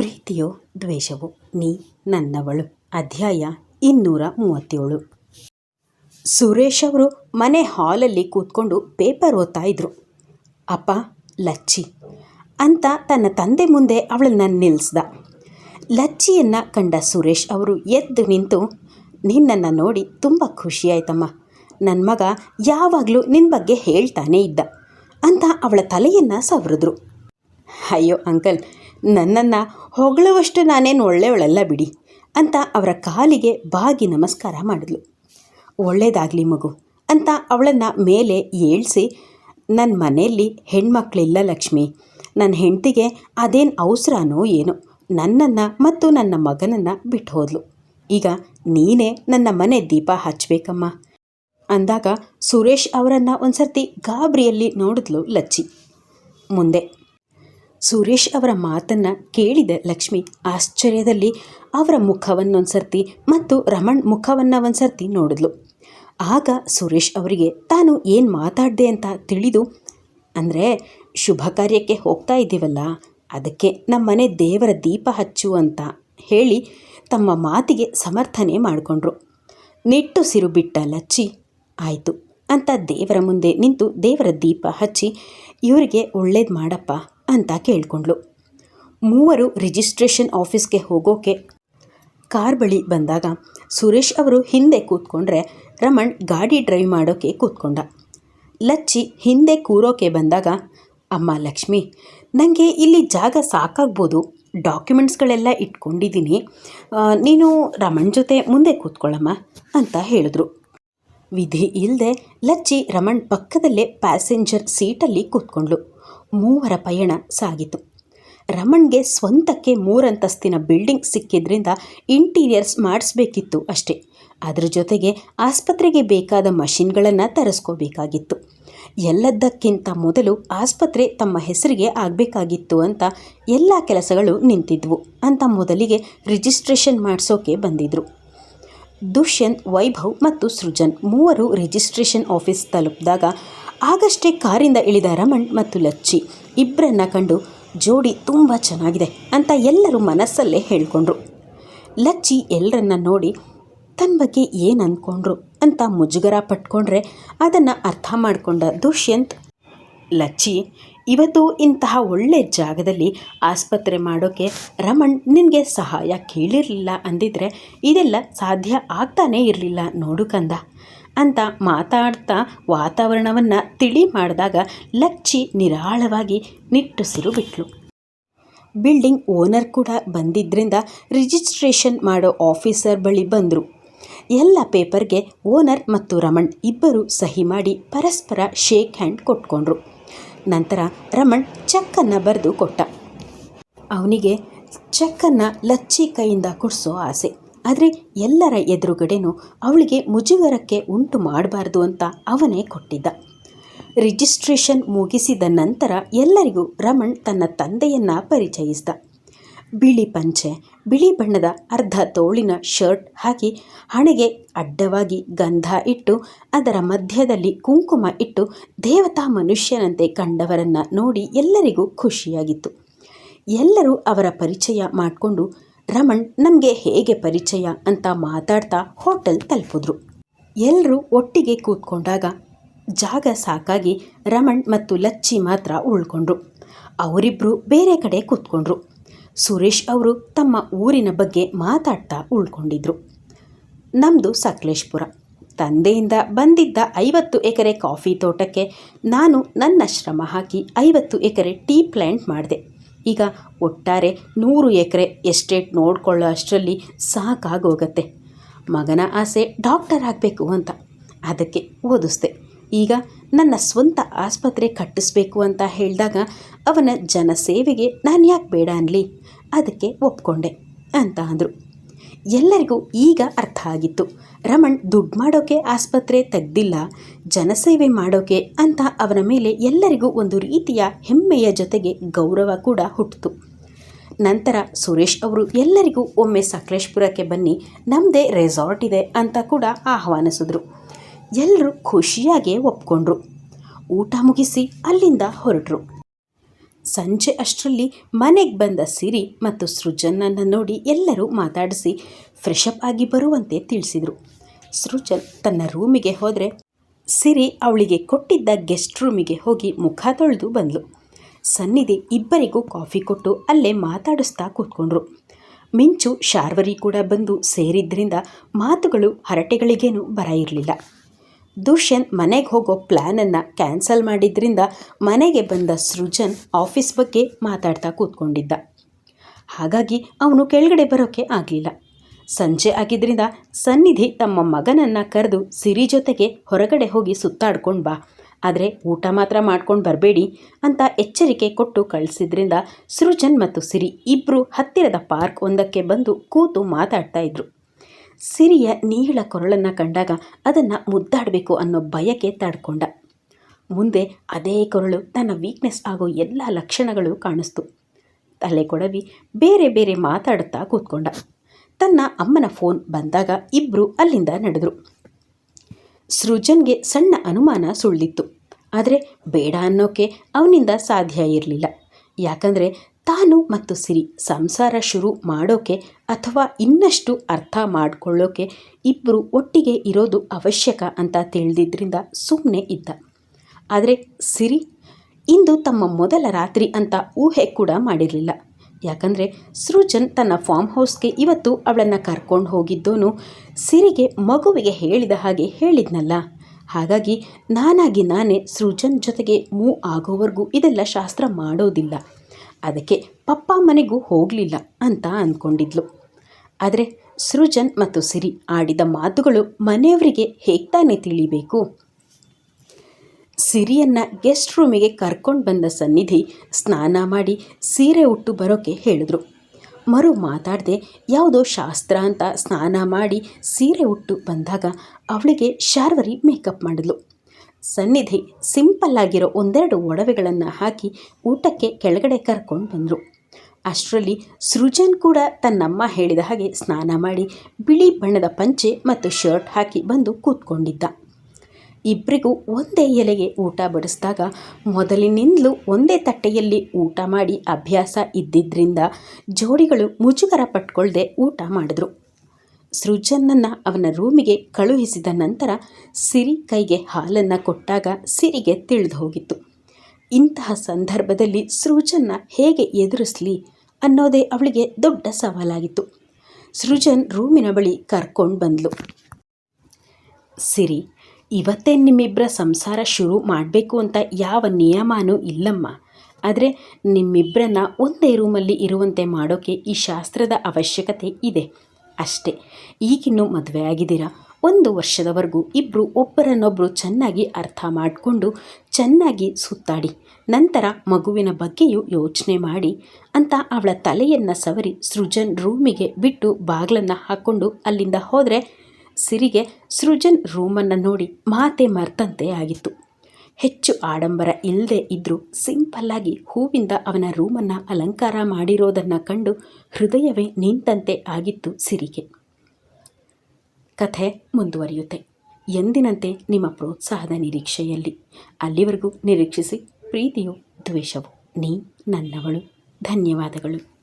ಪ್ರೀತಿಯೋ ದ್ವೇಷವೋ ನೀ ನನ್ನವಳು. ಅಧ್ಯಾಯ ಇನ್ನೂರ ಮೂವತ್ತೇಳು. ಸುರೇಶ್ ಅವರು ಮನೆ ಹಾಲಲ್ಲಿ ಕೂತ್ಕೊಂಡು ಪೇಪರ್ ಓದ್ತಾ ಇದ್ರು. ಅಪ್ಪ, ಲಚ್ಚಿ, ಅಂತ ತನ್ನ ತಂದೆ ಮುಂದೆ ಅವಳನ್ನ ನಿಲ್ಲಿಸ್ದ ಲಚ್ಚಿಯನ್ನು ಕಂಡ ಸುರೇಶ್ ಅವರು ಎದ್ದು ನಿಂತು, ನಿನ್ನನ್ನು ನೋಡಿ ತುಂಬ ಖುಷಿಯಾಯ್ತಮ್ಮ ನನ್ನ ಮಗ ಯಾವಾಗಲೂ ನಿನ್ನ ಬಗ್ಗೆ ಹೇಳ್ತಾನೇ ಇದ್ದ ಅಂತ ಅವಳ ತಲೆಯನ್ನು ಸವರಿದ್ರು. ಅಯ್ಯೋ, ಅಂಕಲ್ ನನ್ನನ್ನು ಹೊಗಳುವಷ್ಟು ನಾನೇನು ಒಳ್ಳೆಯವಳಲ್ಲ ಬಿಡಿ ಅಂತ ಅವರ ಕಾಲಿಗೆ ಬಾಗಿ ನಮಸ್ಕಾರ ಮಾಡಿದ್ಲು. ಒಳ್ಳೇದಾಗಲಿ ಮಗು ಅಂತ ಅವಳನ್ನು ಮೇಲೆ ಏಳಿಸಿ ನನ್ನ ಮನೆಯಲ್ಲಿ ಹೆಣ್ಮಕ್ಳಿಲ್ಲ ಲಕ್ಷ್ಮಿ ನನ್ನ ಹೆಂಡತಿಗೆ ಅದೇನು ಅವಸರನೋ ಏನೋ, ನನ್ನನ್ನು ಮತ್ತು ನನ್ನ ಮಗನನ್ನು ಬಿಟ್ಟು ಹೋದ್ಲು. ಈಗ ನೀನೇ ನನ್ನ ಮನೆ ದೀಪ ಹಚ್ಚಬೇಕಮ್ಮ ಅಂದಾಗ ಸುರೇಶ್ ಅವರನ್ನು ಒಂದು ಸರ್ತಿ ಗಾಬರಿಯಲ್ಲಿ ನೋಡಿದ್ಲು ಲಚ್ಚಿ. ಮುಂದೆ ಸುರೇಶ್ ಅವರ ಮಾತನ್ನು ಕೇಳಿದ ಲಕ್ಷ್ಮಿ ಆಶ್ಚರ್ಯದಲ್ಲಿ ಅವರ ಮುಖವನ್ನೊಂದ್ಸರ್ತಿ ಮತ್ತು ರಮಣ್ ಮುಖವನ್ನು ಒಂದ್ಸರ್ತಿ ನೋಡಿದ್ಲು. ಆಗ ಸುರೇಶ್ ಅವರಿಗೆ, ತಾನು ಏನು ಮಾತಾಡಿದೆ ಅಂತ ತಿಳಿದು, ಅಂದರೆ ಶುಭ ಕಾರ್ಯಕ್ಕೆ ಹೋಗ್ತಾ ಇದ್ದೀವಲ್ಲ, ಅದಕ್ಕೆ ನಮ್ಮ ಮನೆ ದೇವರ ದೀಪ ಹಚ್ಚು ಅಂತ ಹೇಳಿ ತಮ್ಮ ಮಾತಿಗೆ ಸಮರ್ಥನೆ ಮಾಡಿಕೊಂಡ್ರು. ನಿಟ್ಟುಸಿರು ಬಿಟ್ಟ ಲಚ್ಚಿ, ಆಯಿತು, ಅಂತ ದೇವರ ಮುಂದೆ ನಿಂತು ದೇವರ ದೀಪ ಹಚ್ಚಿ, ಇವರಿಗೆ ಒಳ್ಳೇದು ಮಾಡಪ್ಪ ಅಂತ ಕೇಳ್ಕೊಂಡ್ಳು. ಮೂವರು ರಿಜಿಸ್ಟ್ರೇಷನ್ ಆಫೀಸ್ಗೆ ಹೋಗೋಕೆ ಕಾರ್ ಬಳಿ ಬಂದಾಗ ಸುರೇಶ್ ಅವರು ಹಿಂದೆ ಕೂತ್ಕೊಂಡ್ರೆ ರಮಣ್ ಗಾಡಿ ಡ್ರೈವ್ ಮಾಡೋಕೆ ಕೂತ್ಕೊಂಡ. ಲಚ್ಚಿ ಹಿಂದೆ ಕೂರೋಕೆ ಬಂದಾಗ, ಅಮ್ಮ ಲಕ್ಷ್ಮಿ ನನಗೆ ಇಲ್ಲಿ ಜಾಗ ಸಾಕಾಗ್ಬೋದು. ಡಾಕ್ಯುಮೆಂಟ್ಸ್ಗಳೆಲ್ಲ ಇಟ್ಕೊಂಡಿದ್ದೀನಿ. ನೀನು ರಮಣ್ ಜೊತೆ ಮುಂದೆ ಕೂತ್ಕೊಳ್ಳಮ್ಮ, ಅಂತ ಹೇಳಿದ್ರು. ವಿಧಿ ಇಲ್ಲದೆ ಲಚ್ಚಿ ರಮಣ್ ಪಕ್ಕದಲ್ಲೇ ಪ್ಯಾಸೆಂಜರ್ ಸೀಟಲ್ಲಿ ಕೂತ್ಕೊಂಡ್ಳು. ಮೂವರ ಪಯಣ ಸಾಗಿತು. ರಮಣ್ಗೆ ಸ್ವಂತಕ್ಕೆ ಮೂರಂತಸ್ತಿನ ಬಿಲ್ಡಿಂಗ್ ಸಿಕ್ಕಿದ್ರಿಂದ ಇಂಟೀರಿಯರ್ಸ್ ಮಾಡಿಸ್ಬೇಕಿತ್ತು ಅಷ್ಟೇ. ಅದರ ಜೊತೆಗೆ ಆಸ್ಪತ್ರೆಗೆ ಬೇಕಾದ ಮಷಿನ್ಗಳನ್ನು ತರಿಸ್ಕೋಬೇಕಾಗಿತ್ತು. ಎಲ್ಲದಕ್ಕಿಂತ ಮೊದಲು ಆಸ್ಪತ್ರೆ ತಮ್ಮ ಹೆಸರಿಗೆ ಆಗಬೇಕಾಗಿತ್ತು ಅಂತ ಎಲ್ಲ ಕೆಲಸಗಳು ನಿಂತಿದ್ವು ಅಂತ ಮೊದಲಿಗೆ ರಿಜಿಸ್ಟ್ರೇಷನ್ ಮಾಡಿಸೋಕೆ ಬಂದಿದ್ರು. ದುಷ್ಯಂತ್, ವೈಭವ್ ಮತ್ತು ಸೃಜನ್ ಮೂವರು ರಿಜಿಸ್ಟ್ರೇಷನ್ ಆಫೀಸ್ ತಲುಪಿದಾಗ ಆಗಷ್ಟೇ ಕಾರಿಂದ ಇಳಿದ ರಮಣ್ ಮತ್ತು ಲಚ್ಚಿ ಇಬ್ಬರನ್ನ ಕಂಡು, ಜೋಡಿ ತುಂಬ ಚೆನ್ನಾಗಿದೆ ಅಂತ ಎಲ್ಲರೂ ಮನಸ್ಸಲ್ಲೇ ಹೇಳಿಕೊಂಡ್ರು. ಲಚ್ಚಿ ಎಲ್ಲರನ್ನ ನೋಡಿ ತನ್ನ ಬಗ್ಗೆ ಏನು ಅಂದ್ಕೊಂಡ್ರು ಅಂತ ಮುಜುಗರ ಪಟ್ಕೊಂಡ್ರೆ ಅದನ್ನು ಅರ್ಥ ಮಾಡಿಕೊಂಡ ದುಷ್ಯಂತ್, ಲಚ್ಚಿ, ಇವತ್ತು ಇಂತಹ ಒಳ್ಳೆ ಜಾಗದಲ್ಲಿ ಆಸ್ಪತ್ರೆ ಮಾಡೋಕ್ಕೆ ರಮಣ್ ನಿನಗೆ ಸಹಾಯ ಕೇಳಿರಲಿಲ್ಲ ಅಂದಿದ್ರೆ ಇದೆಲ್ಲ ಸಾಧ್ಯ ಆಗ್ತಾನೇ ಇರಲಿಲ್ಲ ನೋಡು ಕಂದ. ಅಂತ ಮಾತಾಡ್ತಾ ವಾತಾವರಣವನ್ನು ತಿಳಿ ಮಾಡಿದಾಗ ಲಚ್ಚಿ ನಿರಾಳವಾಗಿ ನಿಟ್ಟುಸಿರು ಬಿಟ್ಲು. ಬಿಲ್ಡಿಂಗ್ ಓನರ್ ಕೂಡ ಬಂದಿದ್ದರಿಂದ ರಿಜಿಸ್ಟ್ರೇಷನ್ ಮಾಡೋ ಆಫೀಸರ್ ಬಳಿ ಬಂದರು. ಎಲ್ಲ ಪೇಪರ್ಗೆ ಓನರ್ ಮತ್ತು ರಮಣ್ ಇಬ್ಬರು ಸಹಿ ಮಾಡಿ ಪರಸ್ಪರ ಶೇಕ್ ಹ್ಯಾಂಡ್ ಕೊಟ್ಕೊಂಡ್ರು. ನಂತರ ರಮಣ್ ಚೆಕ್ಕನ್ನು ಬರೆದು ಕೊಟ್ಟ. ಅವನಿಗೆ ಚೆಕ್ಕನ್ನು ಲಚ್ಚಿ ಕೈಯಿಂದ ಕೊಡಿಸೋ ಆಸೆ. ಆದರೆ ಎಲ್ಲರ ಎದುರುಗಡೆನೂ ಅವಳಿಗೆ ಮುಜುಗರಕ್ಕೆ ಉಂಟು ಮಾಡಬಾರ್ದು ಅಂತ ಅವನೇ ಕೊಟ್ಟಿದ್ದ. ರಿಜಿಸ್ಟ್ರೇಷನ್ ಮುಗಿಸಿದ ನಂತರ ಎಲ್ಲರಿಗೂ ರಮಣ್ ತನ್ನ ತಂದೆಯನ್ನು ಪರಿಚಯಿಸಿದ. ಬಿಳಿ ಪಂಚೆ, ಬಿಳಿ ಬಣ್ಣದ ಅರ್ಧ ತೋಳಿನ ಶರ್ಟ್ ಹಾಕಿ ಹಣೆಗೆ ಅಡ್ಡವಾಗಿ ಗಂಧ ಇಟ್ಟು ಅದರ ಮಧ್ಯದಲ್ಲಿ ಕುಂಕುಮ ಇಟ್ಟು ದೇವತಾ ಮನುಷ್ಯನಂತೆ ಕಂಡವರನ್ನು ನೋಡಿ ಎಲ್ಲರಿಗೂ ಖುಷಿಯಾಗಿತ್ತು. ಎಲ್ಲರೂ ಅವರ ಪರಿಚಯ ಮಾಡಿಕೊಂಡು ರಮಣ್ ನಮಗೆ ಹೇಗೆ ಪರಿಚಯ ಅಂತ ಮಾತಾಡ್ತಾ ಹೋಟೆಲ್ ತಲುಪಿದ್ರು. ಎಲ್ಲರೂ ಒಟ್ಟಿಗೆ ಕೂತ್ಕೊಂಡಾಗ ಜಾಗ ಸಾಕಾಗಿ ರಮಣ್ ಮತ್ತು ಲಚ್ಚಿ ಮಾತ್ರ ಉಳ್ಕೊಂಡ್ರು. ಅವರಿಬ್ಬರು ಬೇರೆ ಕಡೆ ಕೂತ್ಕೊಂಡ್ರು. ಸುರೇಶ್ ಅವರು ತಮ್ಮ ಊರಿನ ಬಗ್ಗೆ ಮಾತಾಡ್ತಾ ಉಳ್ಕೊಂಡಿದ್ರು. ನಮ್ಮದು ಸಕಲೇಶ್ಪುರ. ತಂದೆಯಿಂದ ಬಂದಿದ್ದ ಐವತ್ತು ಎಕರೆ ಕಾಫಿ ತೋಟಕ್ಕೆ ನಾನು ನನ್ನ ಶ್ರಮ ಹಾಕಿ ಐವತ್ತು ಎಕರೆ ಟೀ ಪ್ಲ್ಯಾಂಟ್ ಮಾಡಿದೆ. ಈಗ ಒಟ್ಟಾರೆ ನೂರು ಎಕರೆ ಎಸ್ಟೇಟ್ ನೋಡ್ಕೊಳ್ಳೋ ಅಷ್ಟರಲ್ಲಿ ಸಾಕಾಗೋಗತ್ತೆ. ಮಗನ ಆಸೆ ಡಾಕ್ಟರ್ ಆಗಬೇಕು ಅಂತ. ಅದಕ್ಕೆ ಓದಿಸ್ದೆ. ಈಗ ನನ್ನ ಸ್ವಂತ ಆಸ್ಪತ್ರೆ ಕಟ್ಟಿಸ್ಬೇಕು ಅಂತ ಹೇಳಿದಾಗ ಅವನ ಜನಸೇವೆಗೆ ನಾನು ಯಾಕೆ ಬೇಡ ಅನ್ಲಿ? ಅದಕ್ಕೆ ಒಪ್ಕೊಂಡೆ ಅಂತ ಅಂದರು. ಎಲ್ಲರಿಗೂ ಈಗ ಅರ್ಥ ಆಗಿತ್ತು. ರಮಣ್ ದುಡ್ಡು ಮಾಡೋಕೆ ಆಸ್ಪತ್ರೆ ತೆಗ್ದಿಲ್ಲ, ಜನಸೇವೆ ಮಾಡೋಕೆ ಅಂತ ಅವನ ಮೇಲೆ ಎಲ್ಲರಿಗೂ ಒಂದು ರೀತಿಯ ಹೆಮ್ಮೆಯ ಜೊತೆಗೆ ಗೌರವ ಕೂಡ ಹುಟ್ಟಿತು. ನಂತರ ಸುರೇಶ್ ಅವರು ಎಲ್ಲರಿಗೂ ಒಮ್ಮೆ ಸಕಲೇಶ್ಪುರಕ್ಕೆ ಬನ್ನಿ ನಮ್ಮದೇ ರೆಸಾರ್ಟ್ ಇದೆ ಅಂತ ಕೂಡ ಆಹ್ವಾನಿಸಿದ್ರು. ಎಲ್ಲರೂ ಖುಷಿಯಾಗಿ ಒಪ್ಕೊಂಡ್ರು. ಊಟ ಮುಗಿಸಿ ಅಲ್ಲಿಂದ ಹೊರಟರು. ಸಂಜೆ ಅಷ್ಟರಲ್ಲಿ ಮನೆಗೆ ಬಂದ ಸಿರಿ ಮತ್ತು ಸೃಜನನ್ನು ನೋಡಿ ಎಲ್ಲರೂ ಮಾತಾಡಿಸಿ ಫ್ರೆಶಪ್ ಆಗಿ ಬರುವಂತೆ ತಿಳಿಸಿದರು. ಸೃಜನ್ ತನ್ನ ರೂಮಿಗೆ ಹೋದರೆ ಸಿರಿ ಅವಳಿಗೆ ಕೊಟ್ಟಿದ್ದ ಗೆಸ್ಟ್ ರೂಮಿಗೆ ಹೋಗಿ ಮುಖ ತೊಳೆದು ಬಂದಳು ಸನ್ನಿಧಿ ಇಬ್ಬರಿಗೂ ಕಾಫಿ ಕೊಟ್ಟು ಅಲ್ಲೇ ಮಾತಾಡಿಸ್ತಾ ಕೂತ್ಕೊಂಡ್ರು. ಮಿಂಚು ಶಾರ್ವರಿ ಕೂಡ ಬಂದು ಸೇರಿದ್ದರಿಂದ ಮಾತುಗಳು ಹರಟೆಗಳಿಗೇನು ಬರ ಇರಲಿಲ್ಲ. ದುಷ್ಯಂತ್ ಮನೆಗೆ ಹೋಗೋ ಪ್ಲ್ಯಾನನ್ನು ಕ್ಯಾನ್ಸಲ್ ಮಾಡಿದ್ರಿಂದ ಮನೆಗೆ ಬಂದ ಸೃಜನ್ ಆಫೀಸ್ ಬಗ್ಗೆ ಮಾತಾಡ್ತಾ ಕೂತ್ಕೊಂಡಿದ್ದ. ಹಾಗಾಗಿ ಅವನು ಕೆಳಗಡೆ ಬರೋಕ್ಕೆ ಆಗಲಿಲ್ಲ. ಸಂಜೆ ಆಗಿದ್ದರಿಂದ ಸನ್ನಿಧಿ ತಮ್ಮ ಮಗನನ್ನು ಕರೆದು ಸಿರಿ ಜೊತೆಗೆ ಹೊರಗಡೆ ಹೋಗಿ ಸುತ್ತಾಡ್ಕೊಂಡು ಬಾ. ಆದರೆ ಊಟ ಮಾತ್ರ ಮಾಡ್ಕೊಂಡು ಬರಬೇಡಿ ಅಂತ ಎಚ್ಚರಿಕೆ ಕೊಟ್ಟು ಕಳಿಸಿದ್ರಿಂದ ಸೃಜನ್ ಮತ್ತು ಸಿರಿ ಇಬ್ಬರು ಹತ್ತಿರದ ಪಾರ್ಕ್ ಒಂದಕ್ಕೆ ಬಂದು ಕೂತು ಮಾತಾಡ್ತಾ ಇದ್ರು. ಸಿರಿಯ ನೀಳ ಕೊರಳನ್ನು ಕಂಡಾಗ ಅದನ್ನು ಮುದ್ದಾಡಬೇಕು ಅನ್ನೋ ಬಯಕೆ ತಡ್ಕೊಂಡ. ಮುಂದೆ ಅದೇ ಕೊರಳು ತನ್ನ ವೀಕ್ನೆಸ್ ಆಗೋ ಎಲ್ಲ ಲಕ್ಷಣಗಳು ಕಾಣಿಸ್ತು. ತಲೆ ಕೊಡವಿ, ಬೇರೆ ಬೇರೆ ಮಾತಾಡುತ್ತಾ ಕೂತ್ಕೊಂಡ. ತನ್ನ ಅಮ್ಮನ ಫೋನ್ ಬಂದಾಗ ಇಬ್ಬರು ಅಲ್ಲಿಂದ ನಡೆದರು. ಸೃಜನ್ಗೆ ಸಣ್ಣ ಅನುಮಾನ ಸುಳ್ಳಿತ್ತು. ಆದರೆ ಬೇಡ ಅನ್ನೋಕೆ ಅವನಿಂದ ಸಾಧ್ಯ ಇರಲಿಲ್ಲ. ಯಾಕಂದರೆ ತಾನು ಮತ್ತು ಸಿರಿ ಸಂಸಾರ ಶುರು ಮಾಡೋಕೆ ಅಥವಾ ಇನ್ನಷ್ಟು ಅರ್ಥ ಮಾಡಿಕೊಳ್ಳೋಕೆ ಇಬ್ಬರು ಒಟ್ಟಿಗೆ ಇರೋದು ಅವಶ್ಯಕ ಅಂತ ತಿಳಿದಿದ್ದರಿಂದ ಸುಮ್ಮನೆ ಇದ್ದ. ಆದರೆ ಸಿರಿ, ಇಂದು ತಮ್ಮ ಮೊದಲ ರಾತ್ರಿ ಅಂತ ಊಹೆ ಕೂಡ ಮಾಡಿರಲಿಲ್ಲ. ಯಾಕಂದರೆ ಸೃಜನ್ ತನ್ನ ಫಾರ್ಮ್ ಹೌಸ್ಗೆ ಇವತ್ತು ಅವಳನ್ನು ಕರ್ಕೊಂಡು ಹೋಗಿದ್ದೋನು ಸಿರಿಗೆ ಮಗುವಿಗೆ ಹೇಳಿದ ಹಾಗೆ ಹೇಳಿದ್ನಲ್ಲ. ಹಾಗಾಗಿ ನಾನಾಗಿ ನಾನೇ ಸೃಜನ್ ಜೊತೆಗೆ ಮೂ ಆಗೋವರೆಗೂ ಇದೆಲ್ಲ ಶಾಸ್ತ್ರ ಮಾಡೋದಿಲ್ಲ. ಅದಕ್ಕೆ ಪಪ್ಪ ಮನೆಗೂ ಹೋಗಲಿಲ್ಲ ಅಂತ ಅಂದ್ಕೊಂಡಿದ್ಲು ಆದರೆ ಸೃಜನ್ ಮತ್ತು ಸಿರಿ ಆಡಿದ ಮಾತುಗಳು ಮನೆಯವರಿಗೆ ಹೇಗ್ತಾನೆ ತಾನೇ ತಿಳಿಬೇಕು? ಸಿರಿಯನ್ನು ಗೆಸ್ಟ್ ರೂಮಿಗೆ ಕರ್ಕೊಂಡು ಬಂದ ಸನ್ನಿಧಿ ಸ್ನಾನ ಮಾಡಿ ಸೀರೆ ಉಟ್ಟು ಬರೋಕ್ಕೆ ಹೇಳಿದ್ರು. ಮರು ಮಾತಾಡದೆ ಯಾವುದೋ ಶಾಸ್ತ್ರ ಅಂತ ಸ್ನಾನ ಮಾಡಿ ಸೀರೆ ಉಟ್ಟು ಬಂದಾಗ ಅವಳಿಗೆ ಶಾರ್ವರಿ ಮೇಕಪ್ ಮಾಡಿದ್ಲು. ಸನ್ನಿಧಿ ಸಿಂಪಲ್ ಆಗಿರೋ ಒಂದೆರಡು ಒಡವೆಗಳನ್ನು ಹಾಕಿ ಊಟಕ್ಕೆ ಕೆಳಗಡೆ ಕರ್ಕೊಂಡು ಬಂದರು. ಅಷ್ಟರಲ್ಲಿ ಸೃಜನ್ ಕೂಡ ತನ್ನಮ್ಮ ಹೇಳಿದ ಹಾಗೆ ಸ್ನಾನ ಮಾಡಿ ಬಿಳಿ ಬಣ್ಣದ ಪಂಚೆ ಮತ್ತು ಶರ್ಟ್ ಹಾಕಿ ಬಂದು ಕೂತ್ಕೊಂಡಿದ್ದ. ಇಬ್ಬರಿಗೂ ಒಂದೇ ಎಲೆಗೆ ಊಟ ಬಡಿಸಿದಾಗ ಮೊದಲಿನಿಂದಲೂ ಒಂದೇ ತಟ್ಟೆಯಲ್ಲಿ ಊಟ ಮಾಡಿ ಅಭ್ಯಾಸ ಇದ್ದಿದ್ದರಿಂದ ಜೋಡಿಗಳು ಮುಜುಗರ ಪಟ್ಕೊಳ್ಳದೆ ಊಟ ಮಾಡಿದ್ರು. ಸೃಜನ್ನನ್ನು ಅವನ ರೂಮಿಗೆ ಕಳುಹಿಸಿದ ನಂತರ ಸಿರಿ ಕೈಗೆ ಹಾಲನ್ನು ಕೊಟ್ಟಾಗ ಸಿರಿಗೆ ತಿಳಿದು ಹೋಗಿತ್ತು. ಇಂತಹ ಸಂದರ್ಭದಲ್ಲಿ ಸೃಜನ್ನ ಹೇಗೆ ಎದುರಿಸಲಿ ಅನ್ನೋದೇ ಅವಳಿಗೆ ದೊಡ್ಡ ಸವಾಲಾಗಿತ್ತು. ಸೃಜನ್ ರೂಮಿನ ಬಳಿ ಕರ್ಕೊಂಡು ಬಂದ್ಲು. ಸಿರಿ, ಇವತ್ತೇ ನಿಮ್ಮಿಬ್ಬರ ಸಂಸಾರ ಶುರು ಮಾಡಬೇಕು ಅಂತ ಯಾವ ನಿಯಮನೂ ಇಲ್ಲಮ್ಮ. ಆದರೆ ನಿಮ್ಮಿಬ್ಬರನ್ನ ಒಂದೇ ರೂಮಲ್ಲಿ ಇರುವಂತೆ ಮಾಡೋಕ್ಕೆ ಈ ಶಾಸ್ತ್ರದ ಅವಶ್ಯಕತೆ ಇದೆ. ಅಷ್ಟೇ. ಈಗಿನ್ನೂ ಮದುವೆ ಆಗಿದ್ದೀರಾ? ಒಂದು ವರ್ಷದವರೆಗೂ ಇಬ್ಬರು ಒಬ್ಬರನ್ನೊಬ್ಬರು ಚೆನ್ನಾಗಿ ಅರ್ಥ ಮಾಡಿಕೊಂಡು ಚೆನ್ನಾಗಿ ಸುತ್ತಾಡಿ, ನಂತರ ಮಗುವಿನ ಬಗ್ಗೆಯೂ ಯೋಚನೆ ಮಾಡಿ ಅಂತ ಅವಳ ತಲೆಯನ್ನು ಸವರಿ ಸೃಜನ್ ರೂಮಿಗೆ ಬಿಟ್ಟು ಬಾಗಿಲನ್ನು ಹಾಕ್ಕೊಂಡು ಅಲ್ಲಿಂದ ಹೋದರೆ ಸಿರಿಗೆ ಸೃಜನ್ ರೂಮನ್ನು ನೋಡಿ ಮಾತೆ ಮರ್ತಂತೆ ಆಗಿತ್ತು. ಹೆಚ್ಚು ಆಡಂಬರ ಇಲ್ಲದೆ ಇದ್ದರೂ ಸಿಂಪಲ್ಲಾಗಿ ಹೂವಿಂದ ಅವನ ರೂಮನ್ನು ಅಲಂಕಾರ ಮಾಡಿರೋದನ್ನು ಕಂಡು ಹೃದಯವೇ ನಿಂತಂತೆ ಆಗಿತ್ತು ಸಿರಿಗೆ. ಕಥೆ ಮುಂದುವರಿಯುತ್ತೆ. ಎಂದಿನಂತೆ ನಿಮ್ಮ ಪ್ರೋತ್ಸಾಹದ ನಿರೀಕ್ಷೆಯಲ್ಲಿ. ಅಲ್ಲಿವರೆಗೂ ನಿರೀಕ್ಷಿಸಿ, ಪ್ರೀತಿಯು ದ್ವೇಷವು, ನೀ ನನ್ನವಳು. ಧನ್ಯವಾದಗಳು.